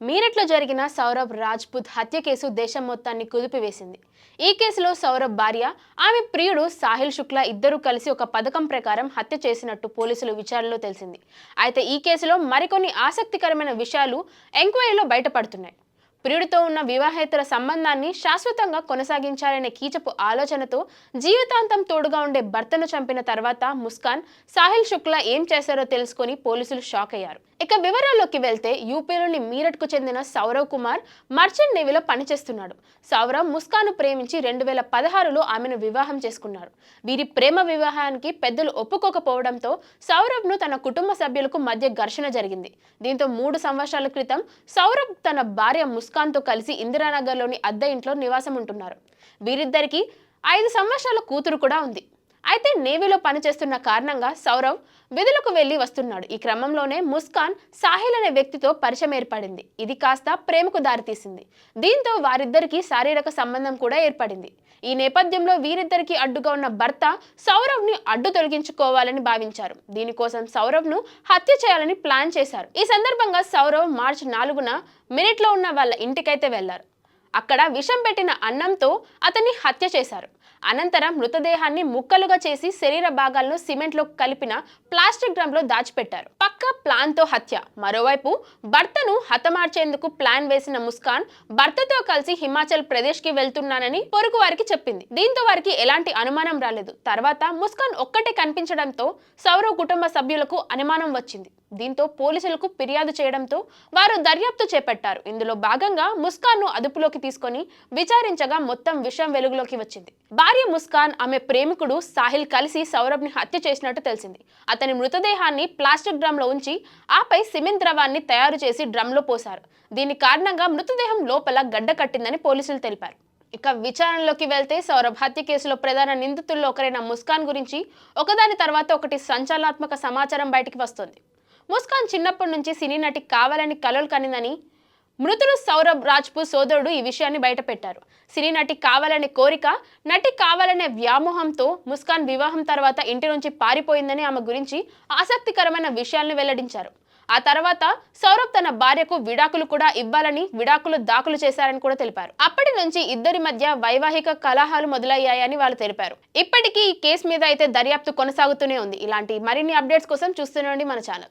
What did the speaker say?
మీరట్లో జరిగిన సౌరభ్ రాజ్పుత్ హత్య కేసు దేశం మొత్తాన్ని కుదిపివేసింది. ఈ కేసులో సౌరభ్ భార్య ఆమె ప్రియుడు సాహిల్ శుక్లా ఇద్దరూ కలిసి ఒక పథకం ప్రకారం హత్య చేసినట్టు పోలీసులు విచారణలో తెలిసింది. అయితే ఈ కేసులో మరికొన్ని ఆసక్తికరమైన విషయాలు ఎంక్వైరీలో బయటపడుతున్నాయి. ప్రియుడితో ఉన్న వివాహేతర సంబంధాన్ని శాశ్వతంగా కొనసాగించాలనే కీచపు ఆలోచనతో జీవితాంతం తోడుగా ఉండే భర్తను చంపిన తర్వాత ముస్కాన్ సాహిల్ శుక్లా ఏం చేశారో తెలుసుకొని పోలీసులు షాక్ అయ్యారు. ఇక వివరాల్లోకి వెళ్తే యూపీలోని మీరట్కు చెందిన సౌరవ్ కుమార్ మర్చెంట్ నేవీలో పనిచేస్తున్నాడు. సౌరవ్ ముస్కాను ప్రేమించి రెండు వేల పదహారులో ఆమెను వివాహం చేసుకున్నారు. వీరి ప్రేమ వివాహానికి పెద్దలు ఒప్పుకోకపోవడంతో సౌరభ్ను తన కుటుంబ సభ్యులకు మధ్య ఘర్షణ జరిగింది. దీంతో మూడు సంవత్సరాల క్రితం సౌరవ్ తన భార్య ముస్కాన్ ముస్కాన్తో కలిసి ఇందిరానగర్లోని అద్దె ఇంట్లో నివాసం ఉంటున్నారు. వీరిద్దరికీ ఐదు సంవత్సరాల కూతురు కూడా ఉంది. అయితే నేవీలో పనిచేస్తున్న కారణంగా సౌరవ్ విధులకు వెళ్ళి వస్తున్నాడు. ఈ క్రమంలోనే ముస్కాన్ సాహిల్ అనే వ్యక్తితో పరిచయం ఏర్పడింది. ఇది కాస్త ప్రేమకు దారితీసింది. దీంతో వారిద్దరికీ శారీరక సంబంధం కూడా ఏర్పడింది. ఈ నేపథ్యంలో వీరిద్దరికి అడ్డుగా ఉన్న భర్త సౌరవ్ని అడ్డు తొలగించుకోవాలని భావించారు. దీనికోసం సౌరవ్ను హత్య చేయాలని ప్లాన్ చేశారు. ఈ సందర్భంగా సౌరవ్ మార్చి నాలుగున మినిట్లో ఉన్న వాళ్ళ ఇంటికైతే వెళ్ళారు అక్కడ విషం పెట్టిన అన్నంతో అతన్ని హత్య చేశారు. అనంతరం మృతదేహాన్ని ముక్కలుగా చేసి శరీర భాగాలను సిమెంట్లో కలిపిన ప్లాస్టిక్ డ్రమ్లో దాచిపెట్టారు. పక్క ప్లాన్తో హత్య. మరోవైపు భర్తను హతమార్చేందుకు ప్లాన్ వేసిన ముస్కాన్ భర్తతో కలిసి హిమాచల్ ప్రదేశ్కి వెళ్తున్నానని పొరుగు వారికి చెప్పింది. దీంతో వారికి ఎలాంటి అనుమానం రాలేదు. తర్వాత ముస్కాన్ ఒక్కటే కనిపించడంతో సౌరవ్ కుటుంబ సభ్యులకు అనుమానం వచ్చింది. దీంతో పోలీసులకు ఫిర్యాదు చేయడంతో వారు దర్యాప్తు చేపట్టారు. ఇందులో భాగంగా ముస్కాన్ను అదుపులోకి తీసుకొని విచారించగా మొత్తం విషయం వెలుగులోకి వచ్చింది. భార్య ముస్కాన్ ఆమె ప్రేమికుడు సాహిల్ కలిసి సౌరభ్ని హత్య చేసినట్టు తెలిసింది. అతని మృతదేహాన్ని ప్లాస్టిక్ డ్రమ్లో ఉంచి ఆపై సిమెంట్ ద్రవాన్ని తయారు చేసి డ్రమ్లో పోశారు. దీని కారణంగా మృతదేహం లోపల గడ్డ కట్టిందని పోలీసులు తెలిపారు. ఇక విచారణలోకి వెళ్తే సౌరభ్ హత్య కేసులో ప్రధాన నిందితుల్లో ఒకరైన ముస్కాన్ గురించి ఒకదాని తర్వాత ఒకటి సంచలనాత్మక సమాచారం బయటికి వస్తుంది. ముస్కాన్ చిన్నప్పటి నుంచి సినీ నటి కావాలని కలలు కనిందని మృతుడు సౌరభ్ రాజ్పూత్ సోదరుడు ఈ విషయాన్ని బయటపెట్టారు. సినీ నటి కావాలనే కోరిక నటి కావాలనే వ్యామోహంతో ముస్కాన్ వివాహం తర్వాత ఇంటి నుంచి పారిపోయిందని ఆమె గురించి ఆసక్తికరమైన విషయాలను వెల్లడించారు. ఆ తర్వాత సౌరభ్ తన భార్యకు విడాకులు కూడా ఇవ్వాలని విడాకులు దాఖలు చేశారని కూడా తెలిపారు. అప్పటి నుంచి ఇద్దరి మధ్య వైవాహిక కలహాలు మొదలయ్యాయని వాళ్ళు తెలిపారు. ఇప్పటికీ ఈ కేసు మీద అయితే దర్యాప్తు కొనసాగుతూనే ఉంది. ఇలాంటి మరిన్ని అప్డేట్స్ కోసం చూస్తూనే ఉండి మన ఛానల్.